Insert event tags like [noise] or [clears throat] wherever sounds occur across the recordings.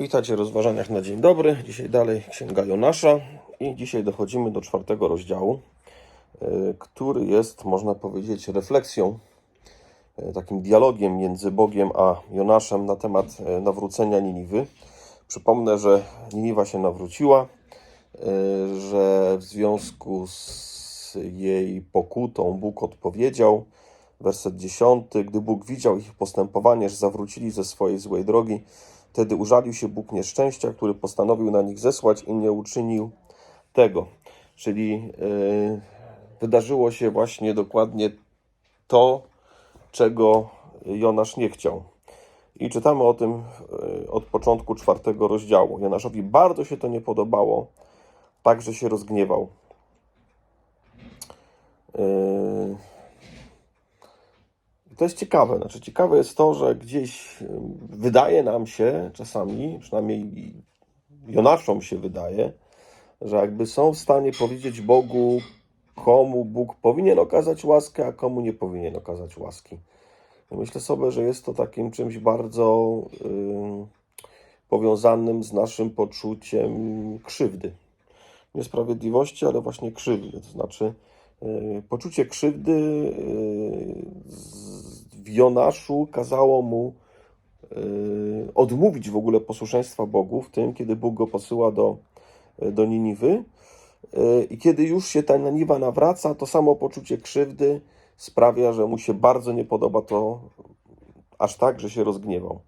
Witajcie w rozważaniach na dzień dobry. Dzisiaj dalej Księga Jonasza i dzisiaj dochodzimy do czwartego rozdziału, y, który jest, można powiedzieć, refleksją, y, takim dialogiem między Bogiem a Jonaszem na temat y, nawrócenia Niniwy. Przypomnę, że Niniwa się nawróciła, że w związku z jej pokutą Bóg odpowiedział. Werset 10. Gdy Bóg widział ich postępowanie, że zawrócili ze swojej złej drogi, wtedy użalił się Bóg nieszczęścia, który postanowił na nich zesłać i nie uczynił tego. Czyli yy, wydarzyło się właśnie dokładnie to, czego Jonasz nie chciał. I czytamy o tym yy, od początku czwartego rozdziału. Jonaszowi bardzo się to nie podobało, tak że się rozgniewał. Yy, to jest ciekawe. Znaczy, ciekawe jest to, że gdzieś wydaje nam się czasami, przynajmniej Jonaszom się wydaje, że jakby są w stanie powiedzieć Bogu, komu Bóg powinien okazać łaskę, a komu nie powinien okazać łaski. Myślę sobie, że jest to takim czymś bardzo ym, powiązanym z naszym poczuciem krzywdy. Niesprawiedliwości, ale właśnie krzywdy. To znaczy, poczucie krzywdy y, w Jonaszu kazało mu y, odmówić w ogóle posłuszeństwa Bogu w tym, kiedy Bóg go posyła do, do Niniwy. Y, I kiedy już się ta Niniwa nawraca, to samo poczucie krzywdy sprawia, że mu się bardzo nie podoba to, aż tak, że się rozgniewał.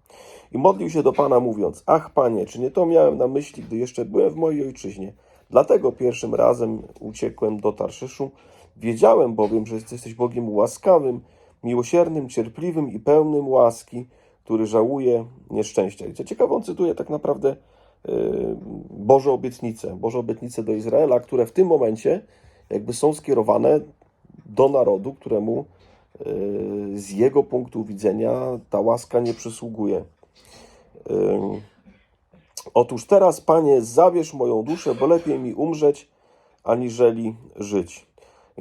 I modlił się do Pana, mówiąc: Ach, Panie, czy nie to miałem na myśli, gdy jeszcze byłem w mojej ojczyźnie? Dlatego pierwszym razem uciekłem do Tarszyszu. Wiedziałem bowiem, że jesteś Bogiem łaskawym, miłosiernym, cierpliwym i pełnym łaski, który żałuje nieszczęścia. I co ciekawe, on cytuje tak naprawdę yy, Boże obietnice, Boże obietnice do Izraela, które w tym momencie jakby są skierowane do narodu, któremu yy, z jego punktu widzenia ta łaska nie przysługuje. Yy, Otóż teraz, Panie, zabierz moją duszę, bo lepiej mi umrzeć, aniżeli żyć.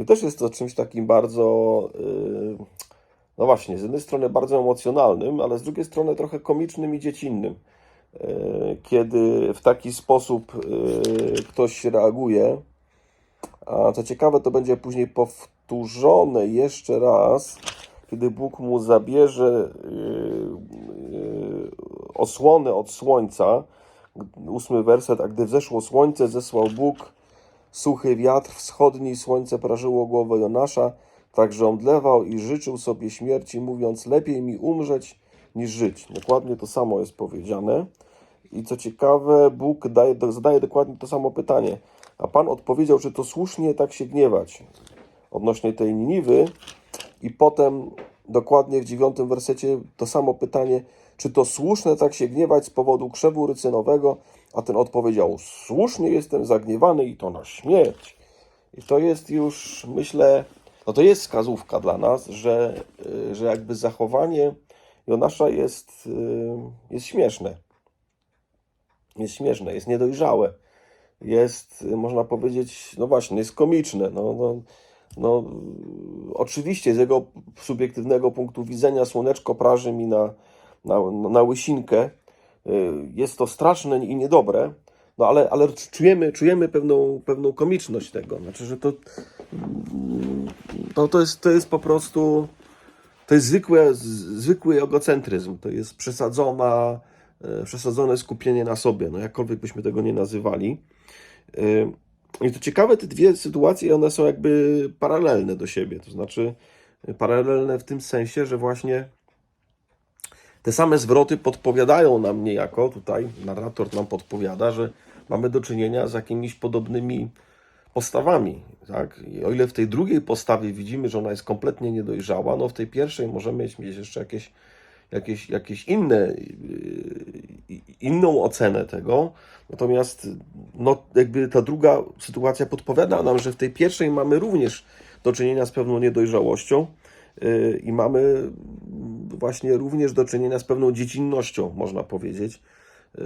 I też jest to czymś takim bardzo, yy, no właśnie, z jednej strony bardzo emocjonalnym, ale z drugiej strony trochę komicznym i dziecinnym. Yy, Kiedy w taki sposób yy, ktoś reaguje, a co ciekawe, to będzie później powtórzone jeszcze raz, kiedy Bóg mu zabierze osłonę od słońca. Ósmy werset. A gdy wzeszło słońce, zesłał Bóg suchy wiatr wschodni, słońce prażyło głowę Jonasza, tak że omdlewał i życzył sobie śmierci, mówiąc: Lepiej mi umrzeć niż żyć. Dokładnie to samo jest powiedziane. I co ciekawe, Bóg daje, zadaje dokładnie to samo pytanie. A Pan odpowiedział, czy to słusznie tak się gniewać odnośnie tej Niniwy. I potem dokładnie w dziewiątym wersecie to samo pytanie, czy to słuszne tak się gniewać z powodu krzewu rycynowego? A ten odpowiedział, słusznie jestem zagniewany i to na śmierć. I to jest już, myślę, no to jest wskazówka dla nas, że, y, że jakby zachowanie Jonasza jest, y, jest śmieszne. Jest śmieszne, jest niedojrzałe. Jest, y, można powiedzieć, no właśnie, jest komiczne. No, no, no, oczywiście z jego subiektywnego punktu widzenia słoneczko praży mi na, na, na łysinkę. Y, Jest to straszne i niedobre, no ale, ale czujemy, czujemy pewną, pewną komiczność tego. Znaczy, że to, to, to, jest, to jest po prostu to jest zwykłe, zwykły egocentryzm. To jest przesadzona, e, przesadzone skupienie na sobie, no jakkolwiek byśmy tego nie nazywali. Y, I to ciekawe, te dwie sytuacje, one są jakby paralelne do siebie. To znaczy, paralelne w tym sensie, że właśnie te same zwroty podpowiadają nam niejako, tutaj narrator nam podpowiada, że mamy do czynienia z jakimiś podobnymi postawami. Tak? I o ile w tej drugiej postawie widzimy, że ona jest kompletnie niedojrzała, no w tej pierwszej możemy mieć jeszcze jakieś, jakieś, jakieś inne, yy, inną ocenę tego. Natomiast no, jakby ta druga sytuacja podpowiada nam, że w tej pierwszej mamy również do czynienia z pewną niedojrzałością yy, i mamy właśnie również do czynienia z pewną dziecinnością, można powiedzieć, yy,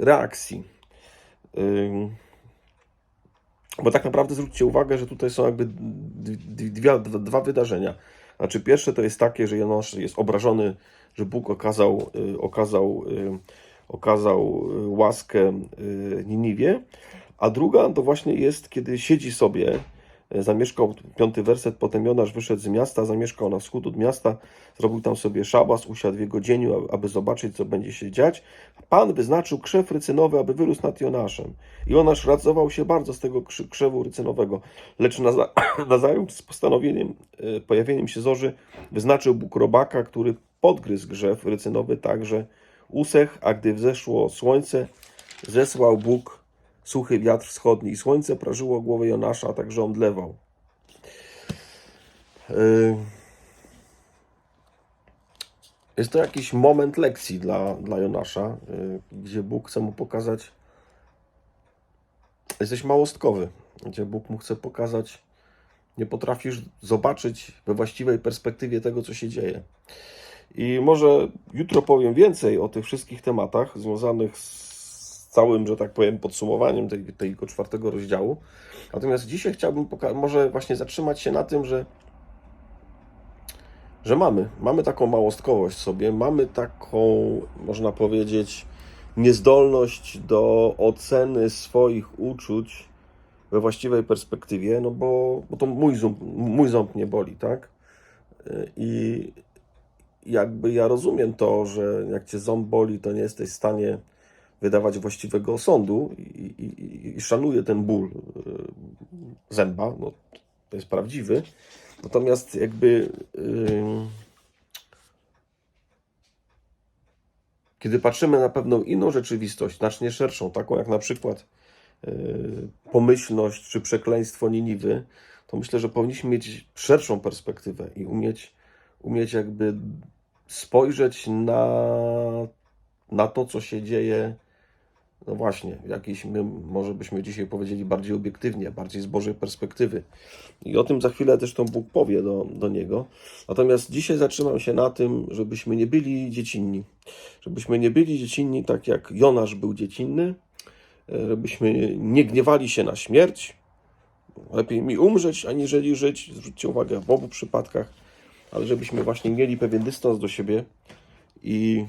reakcji. Yy, Bo tak naprawdę zwróćcie uwagę, że tutaj są jakby dwa wydarzenia. Znaczy, pierwsze to jest takie, że Janosz jest obrażony, że Bóg okazał, y, okazał, okazał łaskę Niniwie, a druga to właśnie jest, kiedy siedzi sobie, zamieszkał, piąty werset, potem Jonasz wyszedł z miasta, zamieszkał na wschód od miasta, zrobił tam sobie szabas, usiadł w jego dzieniu, aby- zobaczyć, co będzie się dziać. Pan wyznaczył krzew rycynowy, aby wyrósł nad Jonaszem. I Jonasz radował się bardzo z tego krzewu rycynowego, lecz naza- [clears throat] nazajutrz z postanowieniem, y, pojawieniem się zorzy, wyznaczył Bóg robaka, który podgryzł grzew rycynowy tak, że usech, a gdy wzeszło słońce, zesłał Bóg suchy wiatr wschodni i słońce prażyło głowę Jonasza, a także omdlewał. Yy, Jest to jakiś moment lekcji dla, dla Jonasza, yy, gdzie Bóg chce mu pokazać, jesteś małostkowy, gdzie Bóg mu chce pokazać, nie potrafisz zobaczyć we właściwej perspektywie tego, co się dzieje. I może jutro powiem więcej o tych wszystkich tematach związanych z całym, że tak powiem, podsumowaniem tej, tego czwartego rozdziału. Natomiast dzisiaj chciałbym może właśnie zatrzymać się na tym, że, że mamy, mamy taką małostkowość sobie, mamy taką, można powiedzieć, niezdolność do oceny swoich uczuć we właściwej perspektywie, no bo, bo to mój ząb, mój ząb nie boli, tak? I jakby ja rozumiem to, że jak cię ząb boli, to nie jesteś w stanie wydawać właściwego osądu i, i, i- szanuję ten ból y, zęba, no, to jest prawdziwy. Natomiast jakby y, kiedy patrzymy na pewną inną rzeczywistość, znacznie szerszą, taką jak na przykład y, pomyślność czy przekleństwo Niniwy, to myślę, że powinniśmy mieć szerszą perspektywę i umieć, umieć jakby spojrzeć na, na to, co się dzieje, no właśnie, jakiś, my może byśmy dzisiaj powiedzieli bardziej obiektywnie, bardziej z Bożej perspektywy. I o tym za chwilę też to Bóg powie do, do niego. Natomiast dzisiaj zatrzymam się na tym, żebyśmy nie byli dziecinni. Żebyśmy nie byli dziecinni tak jak Jonasz był dziecinny, żebyśmy nie gniewali się na śmierć. Lepiej mi umrzeć, aniżeli żyć. Zwróćcie uwagę w obu przypadkach, ale żebyśmy właśnie mieli pewien dystans do siebie i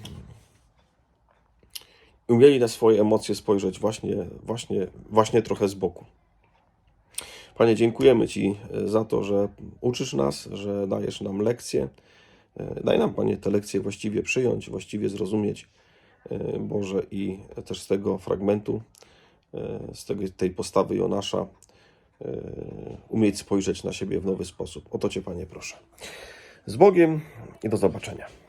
umieli na swoje emocje spojrzeć właśnie, właśnie, właśnie trochę z boku. Panie, dziękujemy Ci e, za to, że uczysz nas, że dajesz nam lekcje. E, Daj nam, Panie, te lekcje właściwie przyjąć, właściwie zrozumieć, e, Boże, i też z tego fragmentu, z tego, tej postawy Jonasza, umieć spojrzeć na siebie w nowy sposób. O to Cię, Panie, proszę. Z Bogiem i do zobaczenia.